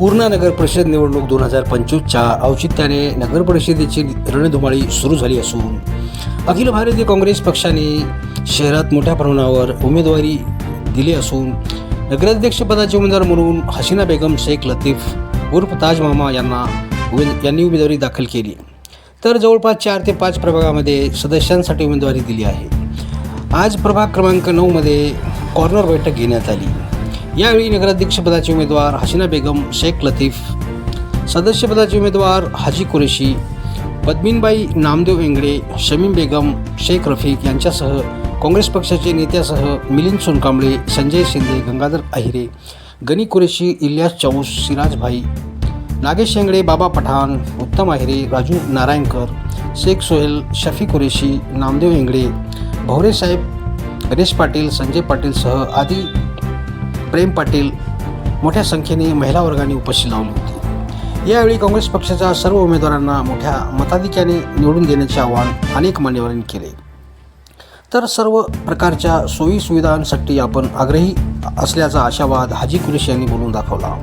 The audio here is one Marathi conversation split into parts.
पूर्णा नगर परिषद निवडणूक दोन हजार पंचवीसच्या औचित्याने नगर परिषदेची रणधुमाळी सुरू झाली असून अखिल भारतीय काँग्रेस पक्षाने शहरात मोठ्या प्रमाणावर उमेदवारी दिली असून नगराध्यक्षपदाचे उमेदवार म्हणून हसीना बेगम शेख लतीफ उर्फ ताज मामा यांना उमेद यांनी उमेदवारी दाखल केली. तर जवळपास चार ते पाच प्रभागामध्ये सदस्यांसाठी उमेदवारी दिली आहे. आज प्रभाग क्रमांक नऊमध्ये कॉर्नर बैठक घेण्यात आली. यावेळी नगराध्यक्षपदाचे उमेदवार हसीना बेगम शेख लतीफ सदस्यपदाचे उमेदवार हाजी कुरेशी पद्मीनबाई नामदेव एंगडे शमीम बेगम शेख रफीक यांच्यासह काँग्रेस पक्षाचे नेत्यासह मिलिंद सोनकांबळे संजय शिंदे गंगाधर अहिरे गनी कुरेशी इलियास चौस सिराजभाई नागेश शेंगडे बाबा पठाण उत्तम आहिरे राजू नारायणकर शेख सोहेल शफी कुरेशी नामदेव इंगडे भवरे साहेब गणेश पाटील संजय पाटीलसह आदी प्रेम पाटील मोठ्या संख्येने महिला वर्गाने उपस्थित लावली होती. यावेळी काँग्रेस पक्षाच्या सर्व उमेदवारांना मोठ्या मताधिक्याने निवडून देण्याचे आवाहन अनेक मान्यवरांनी केले. तर सर्व प्रकारच्या सोयी सुविधांसाठी आपण आग्रही असल्याचा आशावाद हाजी कुरेशी यांनी बोलून दाखवला.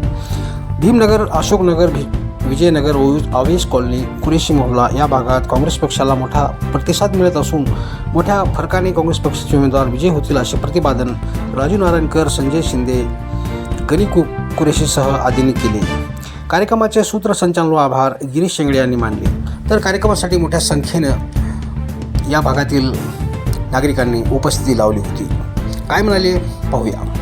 भीमनगर अशोकनगर भी विजयनगर ओयूज आवेश कॉलनी कुरेशी मोहल्ला या भागात काँग्रेस पक्षाला मोठा प्रतिसाद मिळत असून मोठ्या फरकाने काँग्रेस पक्षाचे उमेदवार विजय होतील असे प्रतिपादन राजू नारायणकर संजय शिंदे गणी कु कुरेशीसह आदींनी केले. कार्यक्रमाचे सूत्रसंचालन व आभार गिरीश शेंगडे यांनी मानले. तर कार्यक्रमासाठी मोठ्या संख्येनं या भागातील नागरिकांनी उपस्थिती लावली होती. काय म्हणाले? पाहूया.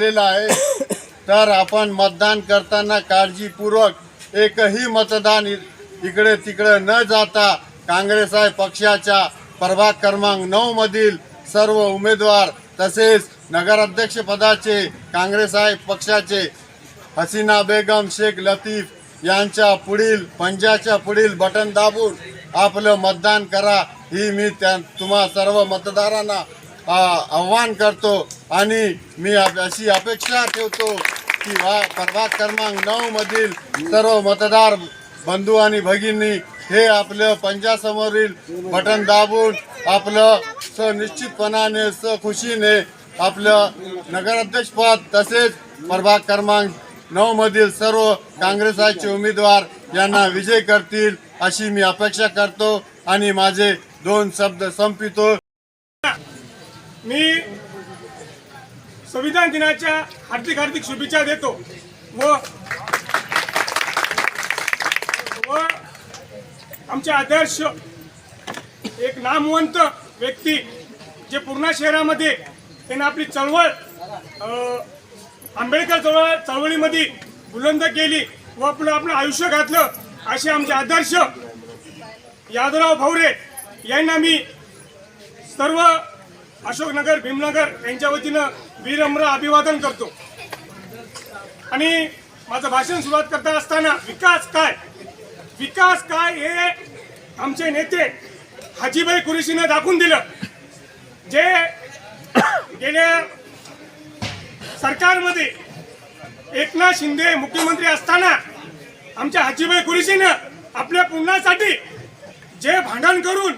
चुकलेला आहे. तर आपण मतदान करताना काळजीपूर्वक एकही मतदान इ- इकडे तिकडे न जाता काँग्रेस आहे पक्षाच्या प्रभाग क्रमांक नऊ मधील सर्व उमेदवार तसेच नगराध्यक्ष पदाचे काँग्रेस आहे पक्षाचे हसीना बेगम शेख लतीफ यांच्या पुढील पंजाच्या पुढील बटन दाबून आपलं मतदान करा. ही मी त्या तुम्हा सर्व मतदारांना आव्हान करतो आणि मी अप- अशी अपेक्षा ठेवतो की वा प्रभाग क्रमांक नऊ मधील सर्व मतदार बंधू आणि भगिनी हे आपलं पंजासमोरील बटन दाबून आपलं सनिश्चितपणाने सखुशीने आपलं नगराध्यक्षपद तसेच प्रभाग क्रमांक नऊ मधील सर्व काँग्रेसाचे उमेदवार यांना विजय करतील अशी मी अपेक्षा करतो आणि माझे दोन शब्द संपितो मी संविधान दिनाच्या हार्दिक हार्दिक शुभेच्छा देतो व व आमचे आदर्श एक नामवंत व्यक्ती जे पूर्णा शहरामध्ये त्यांनी आपली चळवळ आंबेडकर चळवळ चळवळीमध्ये बुलंद केली व आपलं आपलं आयुष्य घातलं असे आमचे आदर्श यादवराव भावरे यांना मी सर्व अशोकनगर भीमनगर यांच्या वतीनं वीरम्र अभिवादन करतो. आणि माझं भाषण सुरुवात करता असताना विकास काय? विकास काय हे आमचे नेते हाजीबाई कुरेशीनं दाखवून दिलं. जे गेल्या सरकारमध्ये एकनाथ शिंदे मुख्यमंत्री असताना आमच्या हाजीबाई कुरेशीनं आपल्या पूर्णासाठी जे भांडण करून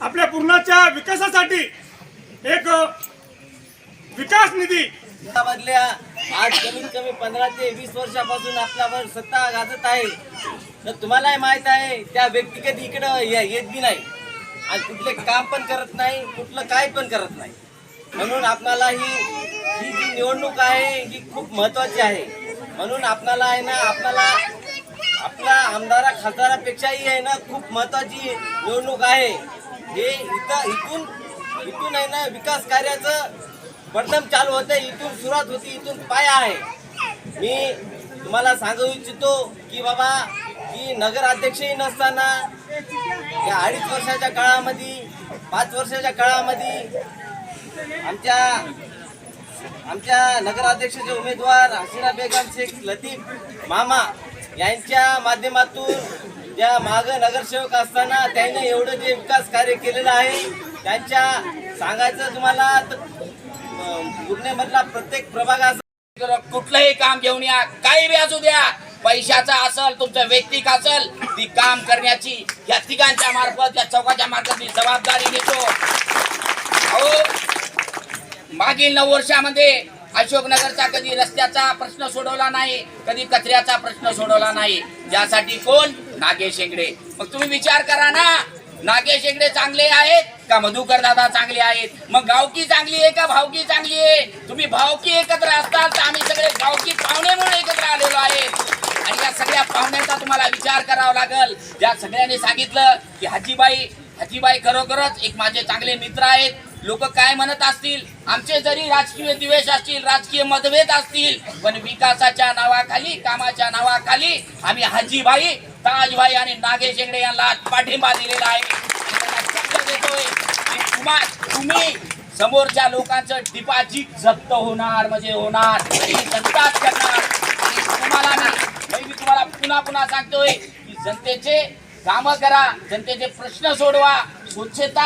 आपल्या पूर्णाच्या विकासासाठी एक विकास निधी. मधल्या आज कमीत कमी पंधरा ते वीस वर्षापासून आपल्यावर सत्ता गाजत आहे. तर तुम्हालाही माहीत आहे त्या व्यक्ती कधी इकडं येत बी नाही. आणि कुठले काम पण करत नाही कुठलं काय पण करत नाही. म्हणून आपणाला ही ही जी निवडणूक आहे ही खूप महत्वाची आहे. म्हणून आपणाला आहे ना आपणाला आपल्या आमदारा खासदारापेक्षाही आहे ना खूप महत्वाची निवडणूक आहे. हे इथं इथून इथून आहे ना विकास कार्याचं प्रथम चालू होते इथून सुरुवात होती इथून पाय आहे. मी तुम्हाला सांगू इच्छितो की बाबा की नगराध्यक्षही नसताना या अडीच वर्षाच्या काळामध्ये पाच वर्षाच्या काळामध्ये आमच्या आमच्या नगराध्यक्षाचे उमेदवार हसीना बेगम शेख लतीफ मामा यांच्या माध्यमातून ज्या माग नगरसेवक असताना त्याने एवढं जे विकास कार्य केलेलं आहे त्यांच्या सांगायचं तुम्हाला तर प्रत्येक प्रभागाचा कुठलंही काम घेऊन या. काही बी असू द्या. पैशाचा असल तुमचं वैयक्तिक असल ती काम करण्याची या तिघांच्या मार्फत या चौकाच्या मार्फत मी जबाबदारी घेतो. अहो मागील नऊ वर्षामध्ये अशोकनगरचा कधी रस्त्याचा प्रश्न सोडवला नाही कधी कचऱ्याचा प्रश्न सोडवला नाही. ज्यासाठी कोण? नागेश शेंगडे मग तुम्ही विचार करा ना. नागेश इकडे चांगले आहेत का मधुकर दादा चांगले आहेत? मग गावकी चांगली आहे का भावकी चांगली आहे? तुम्ही भावकी एकत्र असताल तर आम्ही सगळे गावकी पाहुणे म्हणून एकत्र आलेलो आहे आणि या सगळ्या पाहुण्याचा तुम्हाला विचार करावा लागल. ज्या सगळ्यांनी सांगितलं की हाजीबाई हाजीबाई खरोखरच एक माझे चांगले मित्र आहेत. लोक काय म्हणत असतील? आमचे जरी राजकीय द्वेष असतील राजकीय मतभेद असतील पण विकासाच्या नावाखाली कामाच्या नावाखाली आम्ही हाजीबाई ताजभाई आणि नागेश शेगडे यांना पाठिंबा दिलेला आहे. देतोय. तुम्हा तुम्ही समोरच्या लोकांचं डिपॉझिट जप्त होणार म्हणजे होणार. जनताच करणार. तुम्हाला मी मी तुम्हाला पुन्हा पुन्हा सांगतोय की जनतेचे कामं करा जनतेचे प्रश्न सोडवा स्वच्छता